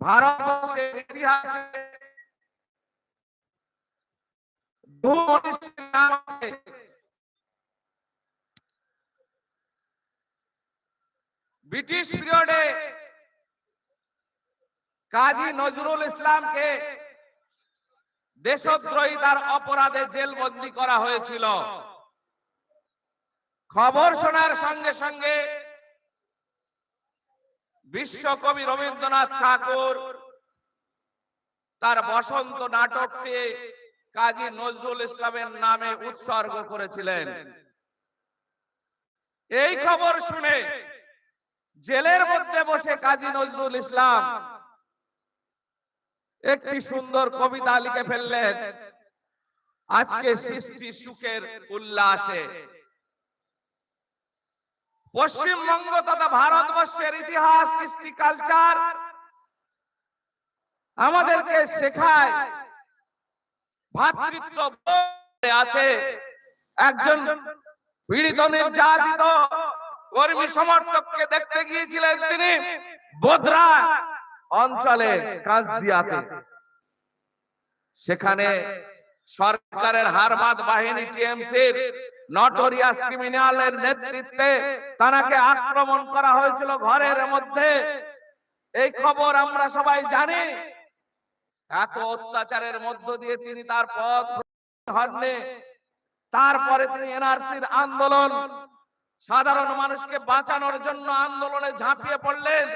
ভারতবর্ষের ইতিহাসে। ব্রিটিশ পিরিয়ডে কাজী নজরুল ইসলামকে দেশদ্রোহী তার অপরাধে জেলবন্দি করা হয়েছিল খবর শোনার সঙ্গে সঙ্গে বিশ্বকবি রবীন্দ্রনাথ ঠাকুর তার বসন্ত নাটকটি কাজী নজরুল ইসলামের নামে উৎসর্গ করেছিলেন। এই খবর শুনে জেলের মধ্যে বসে কাজী নজরুল ইসলাম একটি সুন্দর কবিতা লিখে ফেললেন, আজকে সৃষ্টি সুখের উল্লাসে। পশ্চিমবঙ্গ তথা ভারতবর্ষের ইতিহাস, কৃষ্টি কালচার আমাদেরকে শেখায়। আছে একজন পীড়িত নির্যাতিত কর্মী সমর্থককে দেখতে গিয়েছিলেন তিনি বোধরা অঞ্চলে কাজদিয়াতে সেখানে সরকারের হারমাদ বাহিনী টিএমসির নটোরিয়াস ক্রিমিনালের নেতৃত্বে তানাকে আক্রমণ করা হয়েছিল ঘরের মধ্যে। এই খবর আমরা সবাই জানি। এত অত্যাচারের মধ্য দিয়ে তিনি তার পথ হননি। তারপরে তিনি এনআরসির আন্দোলন, সাধারণ মানুষকে বাঁচানোর জন্য আন্দোলনে ঝাঁপিয়ে পড়লেন।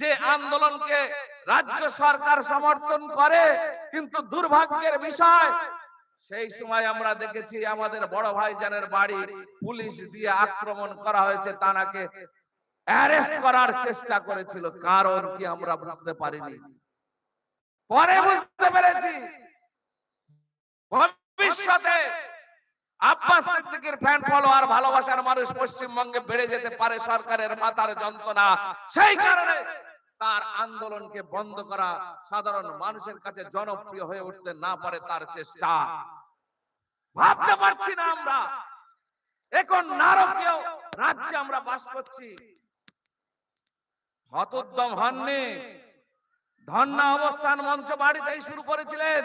যে আন্দোলনকে রাজ্য সরকার সমর্থন করে, কিন্তু দুর্ভাগ্যের বিষয় সেই সময় আমরা দেখেছি আমাদের বড় ভাইজানের বাড়ি পুলিশ দিয়ে আক্রমণ করা হয়েছে তানাকে অ্যারেস্ট করার চেষ্টা করেছিল। কারণ কি আমরা বুঝতে পারিনি। পরে বুঝতে পেরেছি। ভবিষ্যতে আব্বাস সিদ্দিকের ফ্যান ফলোয়ার ভালোবাসার মানুষ পশ্চিমবঙ্গে বেড়ে যেতে পারে সরকারের মাথার যন্ত্রণা। সেই কারণে তার আন্দোলনকে বন্ধ করা সাধারণ মানুষের কাছে জনপ্রিয় হয়ে উঠতে না পারে তার চেষ্টা। ভাবতে পারছি না আমরা। এখন নারকীয় রাজ্যে আমরা বাস করছি। হতোদ্যম হননি। ধন্না অবস্থান মঞ্চ বাড়িতেই শুরু করেছিলেন।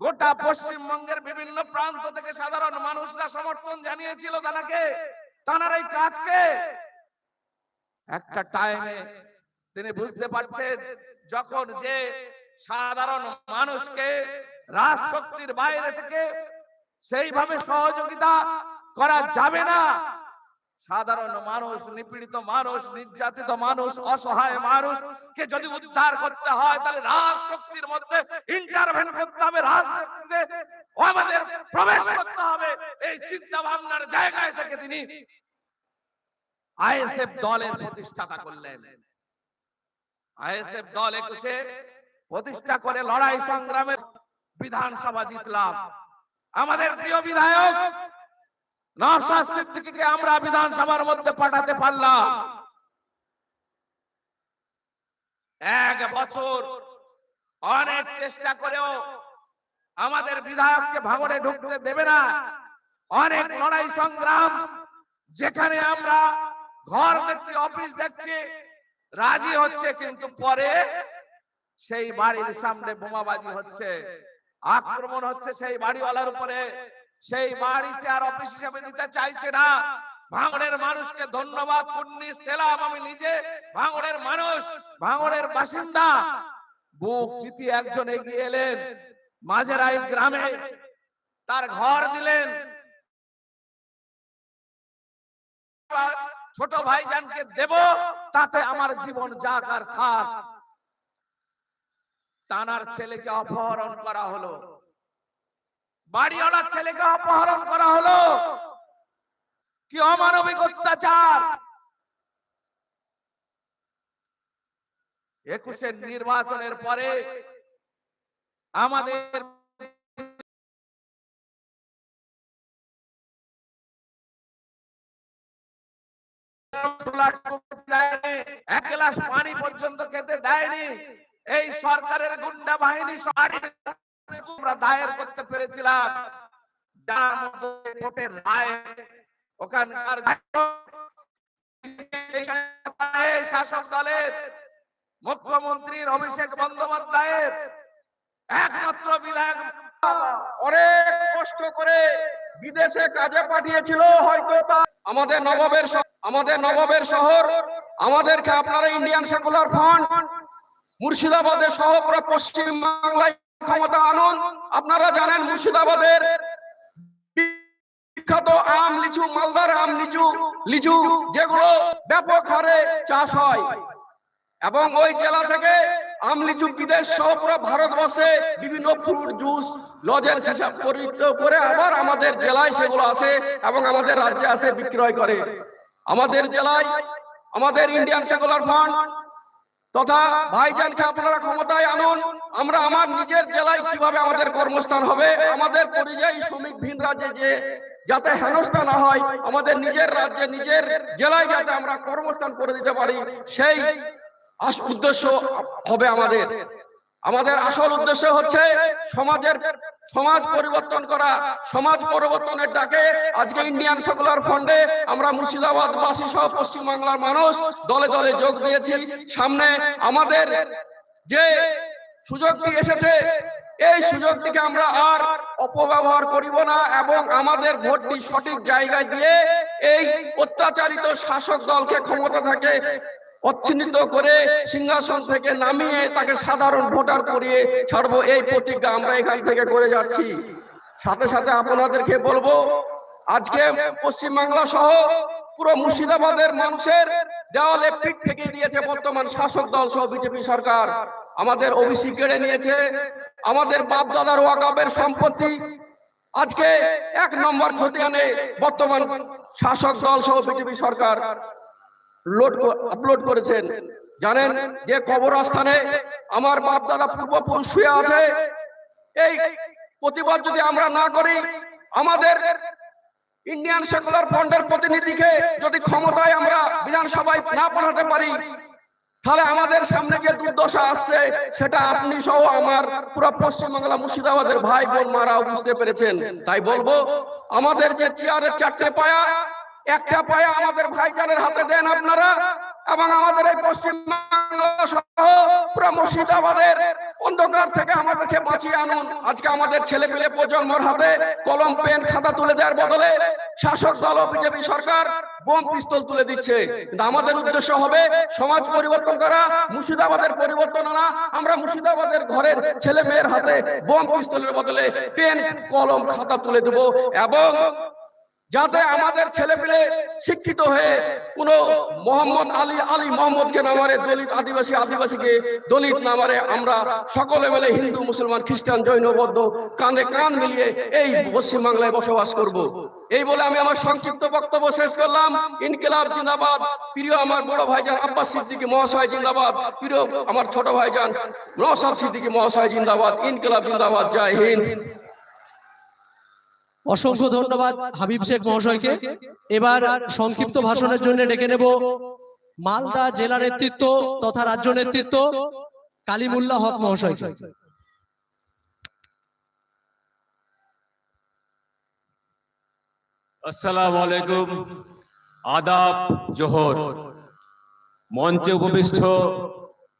গোটা পশ্চিমবঙ্গের বিভিন্ন প্রান্ত থেকে সাধারণ মানুষরা সমর্থন জানিয়েছিল তানাকে। তানার এই কাজকে। একটা টাইমে তিনি বুঝতে পারছেন যখন যে সাধারণ মানুষকে রাজশক্তির বাইরে থেকে সেইভাবে সহযোগিতা করা যাবে না। সাধারণ মানুষ নিপীড়িত মানুষ নির্যাতিত মানুষ অসহায় মানুষ কে যদি উদ্ধার করতে হয় তাহলে রাজ শক্তির মধ্যে ইন্টারভেন করতে হবে রাজ শক্তিতে আমাদের প্রবেশ করতে হবে। এই চিন্তা ভাবনার জায়গায় থেকে তিনি আইএসএফ দলের প্রতিষ্ঠাতা করলেন। আইএসএফ দল একুশে প্রতিষ্ঠা করে লড়াই সংগ্রামের বিধানসভা জিতলাম। আমাদের প্রিয় বিধায়ক নওশাদ সিদ্দিকীকে আমরা বিধানসভার মধ্যে পাঠাতে পারলাম। এক বছর অনেক চেষ্টা করেও আমাদের বিধায়ককে ভাঙড়ে ঢুকতে দেবে না। অনেক লড়াই সংগ্রাম যেখানে আমরা ঘর দেখছি অফিস দেখছি রাজি হচ্ছে কিন্তু পরে সেই বাড়ির সামনে বোমাবাজি হচ্ছে। আক্রমণ হচ্ছে সেই বাড়িওয়ালার উপরে। সেই বাড়ি সে আর অফিস হিসেবে দিতে চাইছে না। ভাঙড়ের মানুষকে ধন্যবাদ কুন্নি সেলাম। আমি নিজে ভাঙড়ের মানুষ ভাঙড়ের বাসিন্দা। বুক চিতি একজন এগিয়ে এলেন। মাঝেরাই গ্রামে তার ঘর দিলেন। ছোট ভাইজানকে দেব, তাতে আমার জীবন যাক আর থাক। তানার ছেলেকে অপহরণ করা হলো। বাড়িওয়ালার ছেলেকে অপহরণ করা হলো। কি অমানবিক অত্যাচার! একুশের নির্বাচনের পরে আমাদের পানি পর্যন্ত খেতে দেয়নি। এই সরকারের গুন্ডা বাহিনী দায়ের করতে পেরেছিলাম। যার মধ্যে রায়, ওখানকার শাসক দলের মুখ্যমন্ত্রীর অভিষেক বন্দ্যোপাধ্যায়ের একমাত্র বিধায়ক অনেক কষ্ট করে বিদেশে কাজে পাঠিয়েছিল, হয়তো আমাদের নবাবের আমাদের নবাবের শহর, আমাদেরকে আপনারা ইন্ডিয়ান সেকুলার ফান্ড মুর্শিদাবাদের সহ পশ্চিম বাংলায় ক্ষমতা আনুন। আপনারা জানেন মুর্শিদাবাদের বিখ্যাত আম লিচু, মালদার আম লিচু লিচু, যেগুলো ব্যাপক হারে চাষ হয়। এবং ওই জেলা থেকে আম লিচু বিদেশ সহ পুরো ভারতবর্ষে বিভিন্ন ফ্রুট জুস, লজের হিসাব করে আবার আমাদের জেলায় সেগুলো আসে এবং আমাদের রাজ্যে আসে, বিক্রয় করে। আমাদের জেলায়, আমাদের ইন্ডিয়ান সেকুলার ফান্ড তথা ভাইজানকে আপনারা ক্ষমতায় আনুন, আমরা আমার নিজের জেলায় কীভাবে আমাদের কর্মস্থান হবে, আমাদের পরিযায়ী শ্রমিক ভিন রাজ্যে যে যাতে হেনস্থা না হয়, আমাদের নিজের রাজ্যে, নিজের জেলায় যাতে আমরা কর্মস্থান করে দিতে পারি, সেই উদ্দেশ্য হবে আমাদের। আমাদের আসল উদ্দেশ্য হচ্ছে সমাজের সমাজ পরিবর্তন করা, সমাজ পরিবর্তনের ডাকে আজকে ইন্ডিয়ান সেকুলার ফান্ডে আমরা মুর্শিদাবাদ বাসী সহ পশ্চিমবাংলার মানুষ দলে দলে যোগ দিয়েছি। সামনে আমাদের যে সুযোগটি এসেছে, এই সুযোগটিকে আমরা আর অপব্যবহার করিব না এবং আমাদের ভোটটি সঠিক জায়গায় দিয়ে এই অত্যাচারিত শাসক দলকে ক্ষমতা থেকে অচ্ছিন্নিত করে সিংহাসন থেকে নামিয়ে তাকে সাধারণ ভোটার করিয়ে ছাড়বো। এই প্রতিজ্ঞা আমরা এখান থেকে করে যাচ্ছি। সাথে সাথে আপনাদেরকে বলব, আজকে পশ্চিমবাংলা সহ পুরো মুর্শিদাবাদের মানুষের দেওয়ালে পিঠ থেকে দিয়েছে বর্তমান শাসক দল সহ বিজেপি সরকার। আমাদের ওবিসি কেড়ে নিয়েছে, আমাদের বাপ দাদার ওয়াকাবের সম্পত্তি। আজকে এক নম্বর খতিয়ানে বর্তমান শাসক দল সহ বিজেপি সরকার লোড আপলোড করেছেন। জানেন যে কবরস্থানে আমার বাপ দাদা পূর্বপুরুষ শুয়ে আছে? এই প্রতিবাদ যদি আমরা না করি, আমাদের ইন্ডিয়ান সেকুলার ফ্রন্টের প্রতিনিধিকে যদি ক্ষমতায় আমরা বিধানসভায় না পাঠাতে পারি, তাহলে আমাদের সামনে যে দুর্দশা আসছে, সেটা আপনি সহ আমার পুরো পশ্চিমবাংলা মুর্শিদাবাদের ভাই বোন মারাও বুঝতে পেরেছেন। তাই বলব, আমাদের যে চেয়ারের চারটে পায়া একটা পায়া আমাদের ভাইজানের হাতে দেন আপনারা এবং আমাদের এই পুরো মুর্শিদাবাদের অন্ধকার থেকে আমাদেরকে বাঁচিয়ে আনুন। আজকে আমাদের ছেলে পেলে প্রজন্মর হাতে কলম, পেন, খাতা তুলে দেওয়ার বদলে শাসক দল বিজেপি সরকার বোম, পিস্তল তুলে দিচ্ছে। আমাদের উদ্দেশ্য হবে সমাজ পরিবর্তন করা, মুর্শিদাবাদের পরিবর্তন আনা। আমরা মুর্শিদাবাদের ঘরের ছেলে মেয়ের হাতে বোম, পিস্তলের বদলে পেন, কলম, খাতা তুলে দেব এবং যাতে আমাদের ছেলে পেলে শিক্ষিত হয়ে কোন মোহাম্মদ আলী আলী মোহাম্মদকে নামারে দলিত আদিবাসী আদিবাসীকে দলিত নামারে আমরা সকলে মিলে হিন্দু, মুসলমান, খ্রিস্টান, জৈন, বৌদ্ধ কানে কান মিলিয়ে এই পশ্চিমবাংলায় বসবাস করব। এই বলে আমি আমার সংক্ষিপ্ত বক্তব্য শেষ করলাম। ইনকিলাব জিন্দাবাদ। প্রিয় আমার বড় ভাইজান আব্বাস সিদ্দিকী মহাশয় জিন্দাবাদ। প্রিয় আমার ছোট ভাইজান নওশাদ সিদ্দিকী মহাশয় জিন্দাবাদ। ইনকিলাব জিন্দাবাদ। জয় হিন্দ। অসংখ্য ধন্যবাদ হাবিব শেখ মহাশয়কে। এবার সংক্ষিপ্ত ভাষণের জন্য ডেকে নেব মালদা জেলা নেতৃত্ব তথা রাজ্য নেতৃত্ব কালিমুল্লাহ হক মহাশয়কে। আসসালামু আলাইকুম। আদাব জোহর। মঞ্চে উপবিষ্ট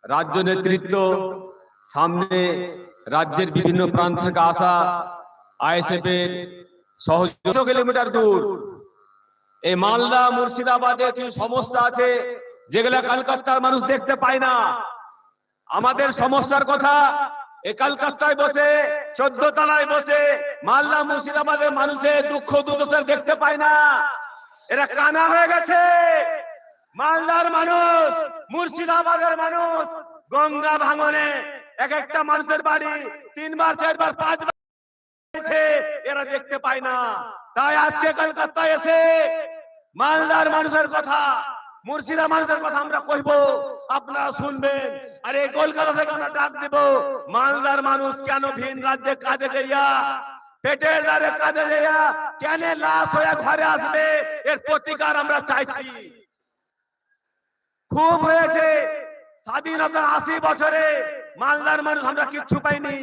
রাজ্য নেতৃত্ব সামনে রাজ্যের বিভিন্ন প্রান্ত থেকে আসা আইএসএফ এর সহযোগ কিলোমিটার দূর। এই মালদা, মুর্শিদাবাদে কিছু সমস্যা আছে? যেগুলা কলকাতার মানুষ দেখতে পায় না। আমাদের সমস্যার কথা এ কলকাতায় বসে, চোদ্দ বসে, মালদা মুর্শিদাবাদের মানুষের দুঃখ দুর্দশা দেখতে পায় না। এরা কানা হয়ে গেছে। মালদার মানুষ, মুর্শিদাবাদের মানুষ, গঙ্গা ভাঙনে এক একটা মানুষের বাড়ি তিনবার, চারবার, পাঁচবার এরা দেখতে পায় না। তাই আজকে কলকাতায় এসে মালদার মানুষের কথা, মুর্শিদা মানুষের কথা আমরা কইব। আপনারা শুনবেন। আর এই কলকাতা থেকে আমরা ডাক দিব, মালদার মানুষ কেন ভিন রাজ্যে কাজে যাইয়া, পেটের দ্বারে কাজে যাইয়া কেন লাশ হয়ে ঘরে আসবে? এর প্রতিকার আমরা চাইছি। খুব হয়েছে। স্বাধীনতার আশি বছরে মালদার মানুষ আমরা কিচ্ছু পাইনি।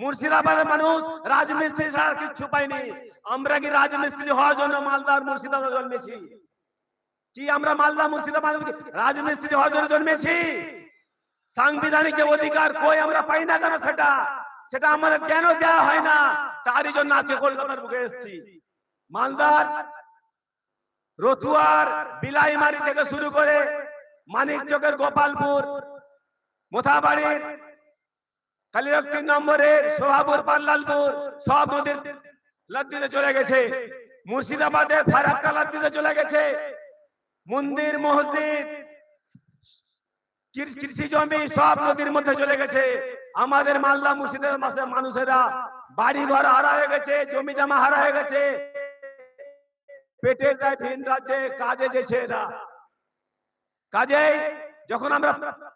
মুর্শিদাবাদের মানুষ রাজমিস্ত্রি ছাড়া কিচ্ছু পাইনি আমরা কি রাজমিস্ত্রি হওয়ার জন্য মালদার মুর্শিদাবাদ জন্মেছি? কি আমরা মালদা মুর্শিদাবাদ রাজমিস্ত্রি হওয়ার জন্য জন্মেছি? সাংবিধানিক অধিকার কই আমরা পাই না কেন সেটা? সেটা আমাদের কেন দেওয়া হয় না? তারই জন্য আজকে কলকাতার বুকে এসেছি। মালদার রতুয়ার বিলাইমারি থেকে শুরু করে মানিক চকের গোপালপুর, মোথাবাড়ির কালিরক্ষী নম্বরের সোহাপুর পাল্লালপুর, সব নদীর লাদ্দিতে চলে গেছে। মুর্শিদাবাদের ফারাক্কা লাদ্দিতে চলে গেছে। মন্দির, মসজিদ, কৃষি জমি সব নদীর মধ্যে চলে গেছে। আমাদের মালদা মুর্শিদাবাদ মাসের মানুষেরা বাড়ি ঘর হারা হয়ে গেছে, জমি জমা হারা হয়ে গেছে। পেটের দায় ভিন রাজ্যে, কাজে যেছে এরা। কাজেই যখন আমরা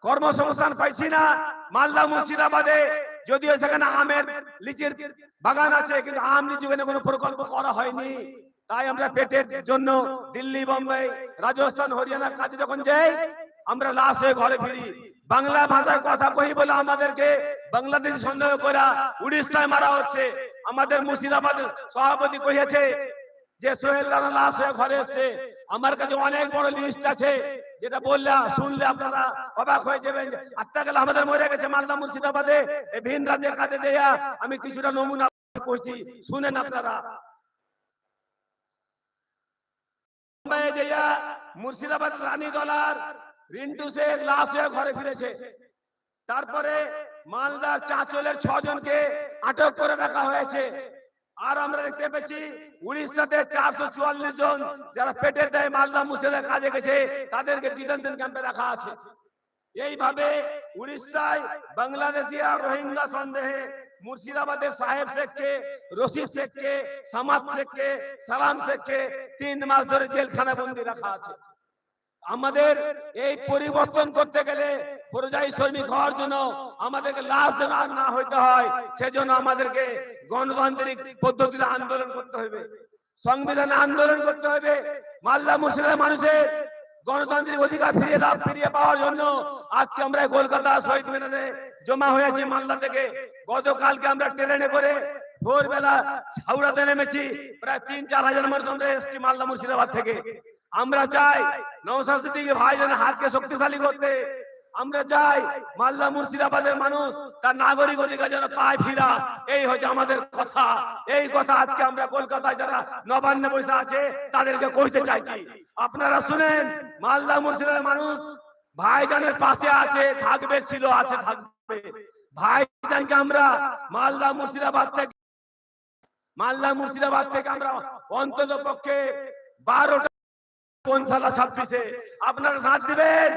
কর্মসংস্থান পাইছি না, মালদা মুর্শিদাবাদে, যদিও সেখানে আমের লিচির বাগান আছে, কিন্তু আম লিচু কোনো প্রকল্প করা হয়নি। তাই আমরা পেটের জন্য দিল্লি, বোম্বাই, রাজস্থান, হরিয়ানা কাজে যখন যাই, আমরা লাশ হয়ে ঘরে ফিরি। বাংলা ভাষায় কথা কই বলে আমাদেরকে বাংলাদেশ সন্দেহ করা উড়িষ্যায় মারা হচ্ছে। আমাদের মুর্শিদাবাদ সভাপতি কইয়াছে যে, সোহেল লাশ হয়ে ঘরে এসছে। আমার কাছে অনেক বড় লিস্ট আছে, যেটা বললে শুনলে আপনারা অবাক হয়ে যাবেন আত্মা গেলে আমাদের মরে গেছে মালদা মুর্শিদাবাদে ভিন রাজ্যের কাছে দেয়া আমি কিছুটা নমুনা করছি শুনেন আপনারা। মুর্শিদাবাদ রানী দলার রিন্টু শেখ লাশ হয়ে ঘরে ফিরেছে। তারপরে মালদার চাঁচলের ছজনকে আটক করে রাখা হয়েছে। আর আমরা দেখতে পেয়েছি উড়িষ্যাতে চারশো চুয়াল্লিশ জন যারা পেটের দেয় মালদা মুর্শিদাবাদ কাজে গেছে, তাদেরকে ডিটেনশন ক্যাম্পে রাখা আছে। এইভাবে উড়িষ্যায় বাংলাদেশি আর রোহিঙ্গা সন্দেহে মুর্শিদাবাদের সাহেব শেখকে, রশিদ শেখকে, সামাদ শেখকে, সালাম শেখকে তিন মাস ধরে জেলখানা বন্দি রাখা আছে। আমাদের এই পরিবর্তন করতে গেলে পরিযায়ী শ্রমিক হওয়ার জন্য আমাদেরকে লাশ যেন আর না হইতে হয়, সেজন্য আমাদেরকে গণতান্ত্রিক পদ্ধতিতে আন্দোলন করতে হবে। সংবিধানে আন্দোলন করতে হবে। মালদা মুর্শিদাবাদ মানুষের গণতান্ত্রিক অধিকার ফিরিয়ে দাও, ফিরিয়ে পাওয়ার জন্য আজকে আমরা কলকাতা শহীদ মিনারে জমা হয়েছি মালদা থেকে। গতকালকে আমরা ট্রেনে করে ভোরবেলা হাওড়াতে নেমেছি, প্রায় তিন চার হাজার মতো আমরা এসেছি মালদা মুর্শিদাবাদ থেকে। আমরা চাই সিদ্দিকী ভাই যেন হাতকে শক্তিশালী করতে। আমরা চাই মালদা মুর্শিদাবাদের মানুষ তার নাগরিক অধিকার যেন পায় ফিরা। এই হচ্ছে আমাদের কথা। এই কথা আজকে আমরা কলকাতায় যারা নবান্নে বসে আছে, তাদেরকে কইতে চাইছি। আপনারা শুনেন, মালদা মুর্শিদাবাদের মানুষ ভাইজানের পাশে আছে, থাকবে, ছিল, আছে, থাকবে। ভাইজানকে আমরা মালদা মুর্শিদাবাদ থেকে মালদা মুর্শিদাবাদ থেকে আমরা অন্তত পক্ষে বারোটা পঞ্চালা ছাব্বিশে আপনারা সাথ দিবেন?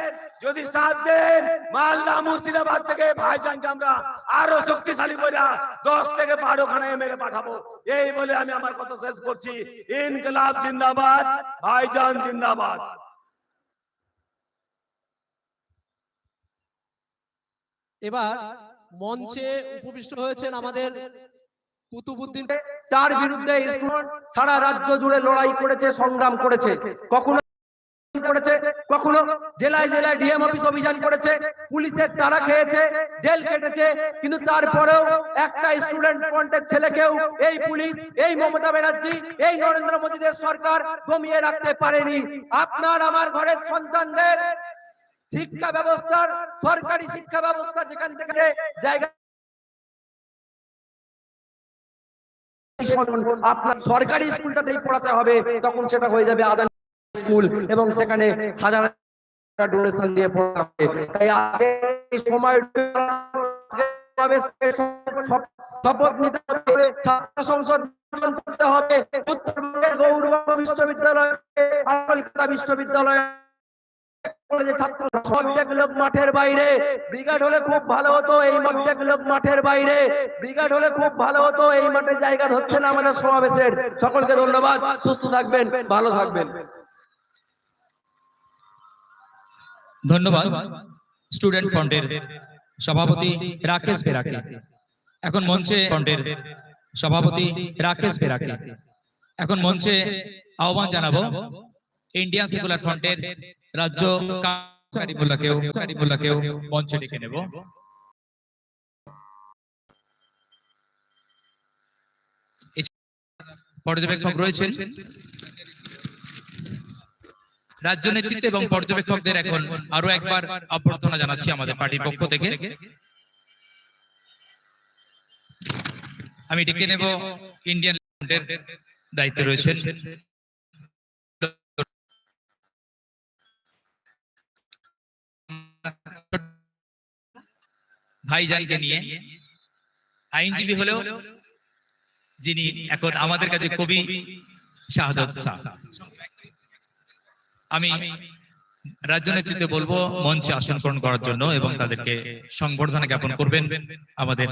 যদি সাথ দেন, মালদা মুর্শিদাবাদ থেকে ভাইজানকে আমরা আরও শক্তিশালী করে দশ থেকে বারো খানা এমএলএ পাঠাবো। এই বলে আমি আমার কথা শেষ করছি। ইনকলাব জিন্দাবাদ, ভাইজান জিন্দাবাদ। এবার মঞ্চে উপবিষ্ট হয়েছেন আমাদের কুতুবুদ্দিন তার বিরুদ্ধে সারা রাজ্য জুড়ে লড়াই করেছে সংগ্রাম করেছে। কখনো করেছে কখনো জেলায় জেলায় ডিএম অফিস অভিযান করেছে পুলিশের তারা খেয়েছে জেল কেটেছে কিন্তু তারপরেও একটা স্টুডেন্ট ফ্রন্টের ছেলেকেও এই পুলিশ এই মমতা ব্যানার্জি এই নরেন্দ্র মোদীদের সরকার দমিয়ে রাখতে পারেনি। আপনার আমার ঘরের সন্তানদের শিক্ষা ব্যবস্থার সরকারি শিক্ষা ব্যবস্থা যেখান থেকে জায়গা আপনার সরকারি স্কুলটাতেই পড়াতে হবে, তখন সেটা হয়ে যাবে আদান স্কুল এবং সেখানে হাজার ডোনেশন দিয়ে পড়াতে হবে। তাই সময় সংসদ করতে হবে গৌরবঙ্গ বিশ্ববিদ্যালয় কলকাতা বিশ্ববিদ্যালয়। ছাত্র অর্ধেক লোক মাঠের বাইরে ব্রিগেড হলে খুব ভালো হতো এই অর্ধেক লোক মাঠের বাইরে ব্রিগেড হলে খুব ভালো হতো এই মাঠে জায়গা হচ্ছে না আমাদের সমাবেশের। সকলকে ধন্যবাদ সুস্থ থাকবেন ভালো থাকবেন। ধন্যবাদ স্টুডেন্ট ফ্রন্টের সভাপতি রাকেশ বেরাকে। এখন মঞ্চে ফ্রন্টের সভাপতি রাকেশ বেরাকে। এখন মঞ্চে আহ্বান জানাব ইন্ডিয়ান সেকুলার ফ্রন্টের রাজ্য মঞ্চে ডেকে নেব। পর্যবেক্ষক রয়েছেন। রাজ্য নেতৃত্ব এবং পর্যবেক্ষকদের এখন আরও একবার অভ্যর্থনা জানাচ্ছি আমাদের পার্টির পক্ষ থেকে। আমি ডেকে নেব ইন্ডিয়ান দায়িত্বে রয়েছেন। ভাইজানকে নিয়ে আইনজীবী হলেও যিনি এখন আমাদের কাছে কবি শাহাদত শাহ আমি রাজ্য নেতৃত্বে বলব মঞ্চে আসন করার জন্য এবং তাদেরকে সংবর্ধনা জ্ঞাপন করবেন আমাদের